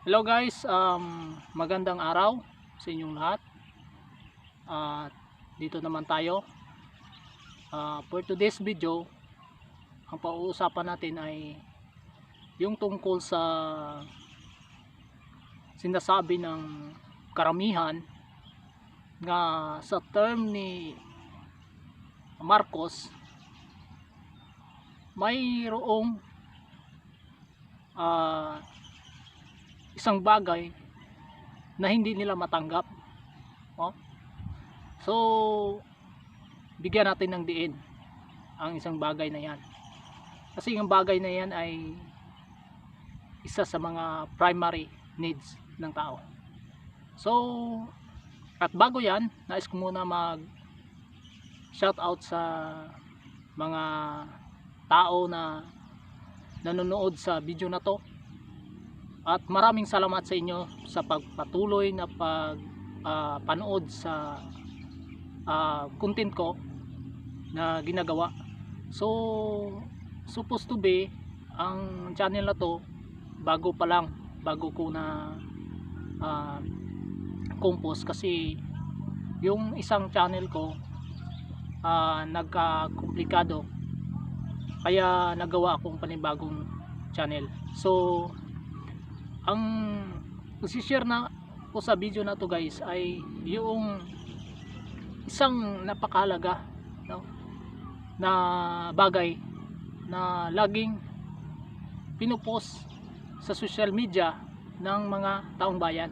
Hello guys, um, magandang araw sa inyong lahat. At dito naman tayo. Ah, for today's video, ang pauusapan natin ay yung tungkol sa sinasabi ng karamihan nga sa term ni Marcos mayroong ah isang bagay na hindi nila matanggap. Oh. So, bigyan natin ng diin ang isang bagay na yan. Kasi yung bagay na yan ay isa sa mga primary needs ng tao. So, at bago yan, nais ko muna mag shout out sa mga tao na nanonood sa video na to at maraming salamat sa inyo sa pagpatuloy na pag ah, panood sa ah, content ko na ginagawa. So, supposed to be ang channel na to bago pa lang, bago ko na ah, compose kasi yung isang channel ko ah, nagka-komplikado kaya nagawa akong panibagong channel. So, ang isi-share na ko sa video na to guys ay yung isang napakahalaga no, na bagay na laging pinupost sa social media ng mga taong bayan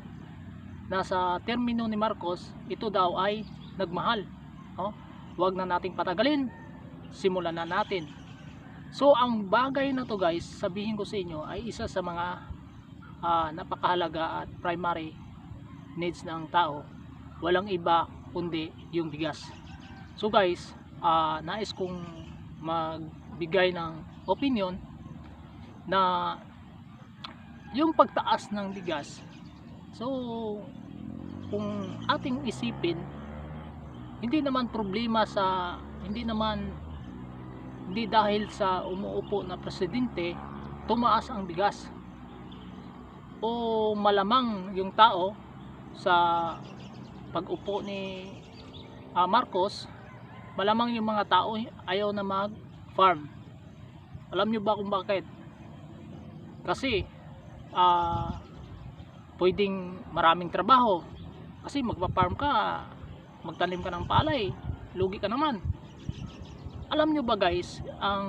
na sa termino ni Marcos ito daw ay nagmahal no? wag na nating patagalin simulan na natin so ang bagay na to guys sabihin ko sa inyo ay isa sa mga ah, napakahalaga at primary needs ng tao. Walang iba kundi yung bigas. So guys ah, nais kong magbigay ng opinion na yung pagtaas ng bigas so kung ating isipin hindi naman problema sa hindi naman hindi dahil sa umuupo na presidente tumaas ang bigas o malamang yung tao sa pag-upo ni ah, Marcos malamang yung mga tao ayaw na mag farm alam nyo ba kung bakit? Kasi ah, pwedeng maraming trabaho. Kasi magpa-farm ka magtanim ka ng palay lugi ka naman. Alam nyo ba guys ang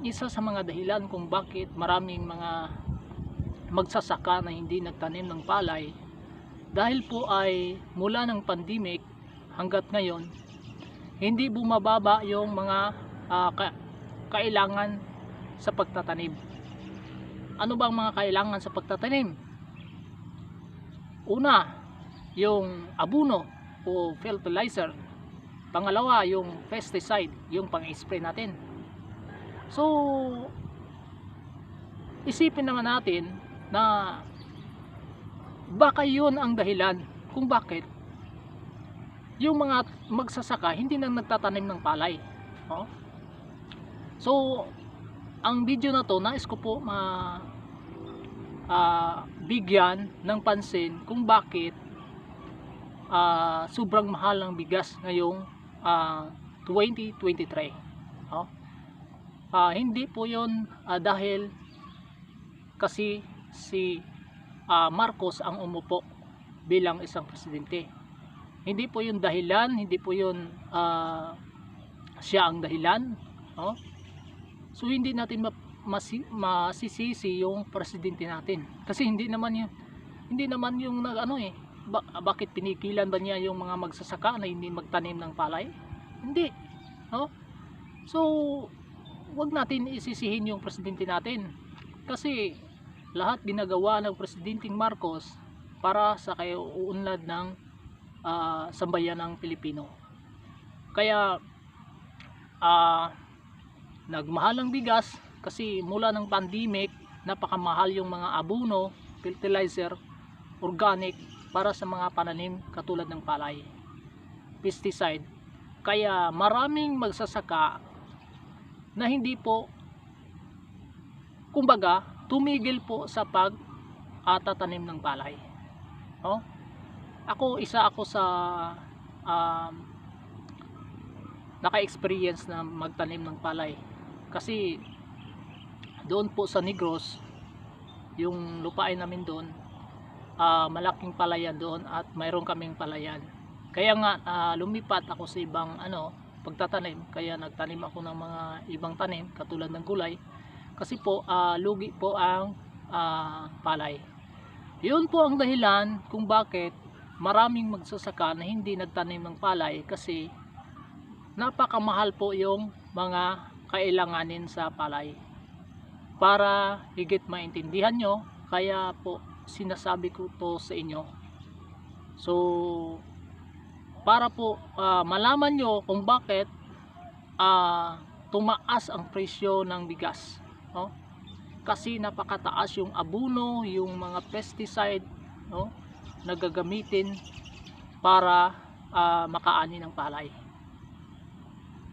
isa sa mga dahilan kung bakit maraming mga magsasaka na hindi nagtanim ng palay dahil po ay mula ng pandemic hanggat ngayon hindi bumababa yung mga ah, ka- kailangan sa pagtatanim. Ano ba ang mga kailangan sa pagtatanim? Una yung abuno o fertilizer. Pangalawa yung pesticide yung pang-spray natin. So isipin naman natin na baka yun ang dahilan kung bakit yung mga magsasaka hindi na nagtatanim ng palay oh? so ang video na to nais ko po ma ah, bigyan ng pansin kung bakit ah, sobrang mahal ng bigas ngayong ah, 2023 oh? Ah, hindi po yun ah, dahil kasi si ah, Marcos ang umupo bilang isang presidente. Hindi po yun dahilan, hindi po yun ah, siya ang dahilan. No? So hindi natin ma- masi- masisisi yung presidente natin. Kasi hindi naman yun, hindi naman yung nag ano eh, ba- bakit pinikilan ba niya yung mga magsasaka na hindi magtanim ng palay? Hindi. No? So, wag natin isisihin yung presidente natin. Kasi lahat ginagawa ng Presidenteng Marcos para sa kayo uunlad ng ah, sambayan ng Pilipino. Kaya ah nagmahal bigas kasi mula ng pandemic napakamahal yung mga abuno, fertilizer, organic para sa mga pananim katulad ng palay, pesticide. Kaya maraming magsasaka na hindi po kumbaga tumigil po sa pag uh, tatanim ng palay. Oh? Ako isa ako sa um, naka-experience na magtanim ng palay. Kasi doon po sa Negros, yung lupain namin doon, ah, malaking palayan doon at mayroon kaming palayan. Kaya nga ah, lumipat ako sa ibang ano, pagtatanim. Kaya nagtanim ako ng mga ibang tanim katulad ng gulay. Kasi po ah, lugi po ang ah, palay. Yun po ang dahilan kung bakit maraming magsasaka na hindi nagtanim ng palay kasi napakamahal po yung mga kailanganin sa palay. Para higit maintindihan nyo, kaya po sinasabi ko to sa inyo. So, para po ah, malaman nyo kung bakit ah, tumaas ang presyo ng bigas. No? Kasi napakataas yung abuno, yung mga pesticide no? na gagamitin para ah, makaani ng palay.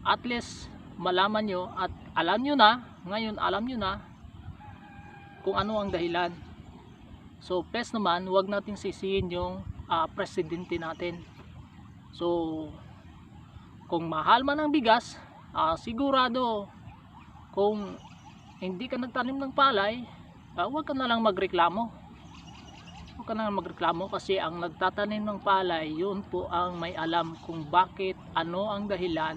At least malaman nyo at alam nyo na, ngayon alam nyo na kung ano ang dahilan. So, best naman, huwag natin sisihin yung ah, presidente natin. So, kung mahal man ang bigas, ah, sigurado kung hindi ka nagtanim ng palay, ah, huwag ka na lang magreklamo. Huwag ka na lang magreklamo kasi ang nagtatanim ng palay, yun po ang may alam kung bakit, ano ang dahilan,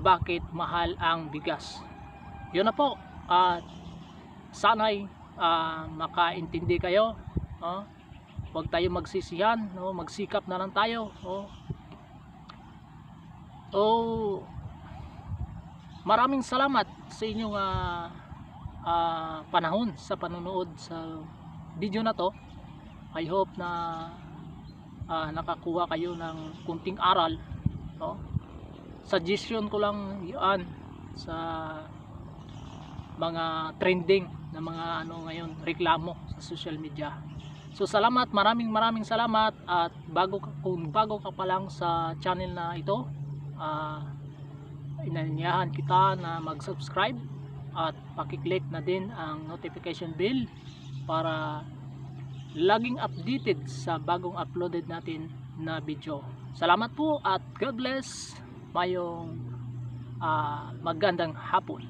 bakit mahal ang bigas. Yun na po. At sana'y ah, makaintindi kayo. Oh. Huwag tayo magsisihan, no? magsikap na lang tayo. Oh. Oh, maraming salamat sa inyong ah, ah, panahon sa panonood sa video na to. I hope na ah, nakakuha kayo ng kunting aral. No? Suggestion ko lang yan sa mga trending na mga ano ngayon reklamo sa social media. So salamat, maraming maraming salamat at bago kung bago ka pa lang sa channel na ito, ah inanyahan kita na mag-subscribe at paki-click na din ang notification bell para laging updated sa bagong uploaded natin na video. Salamat po at God bless. Mayong ah, magandang hapon.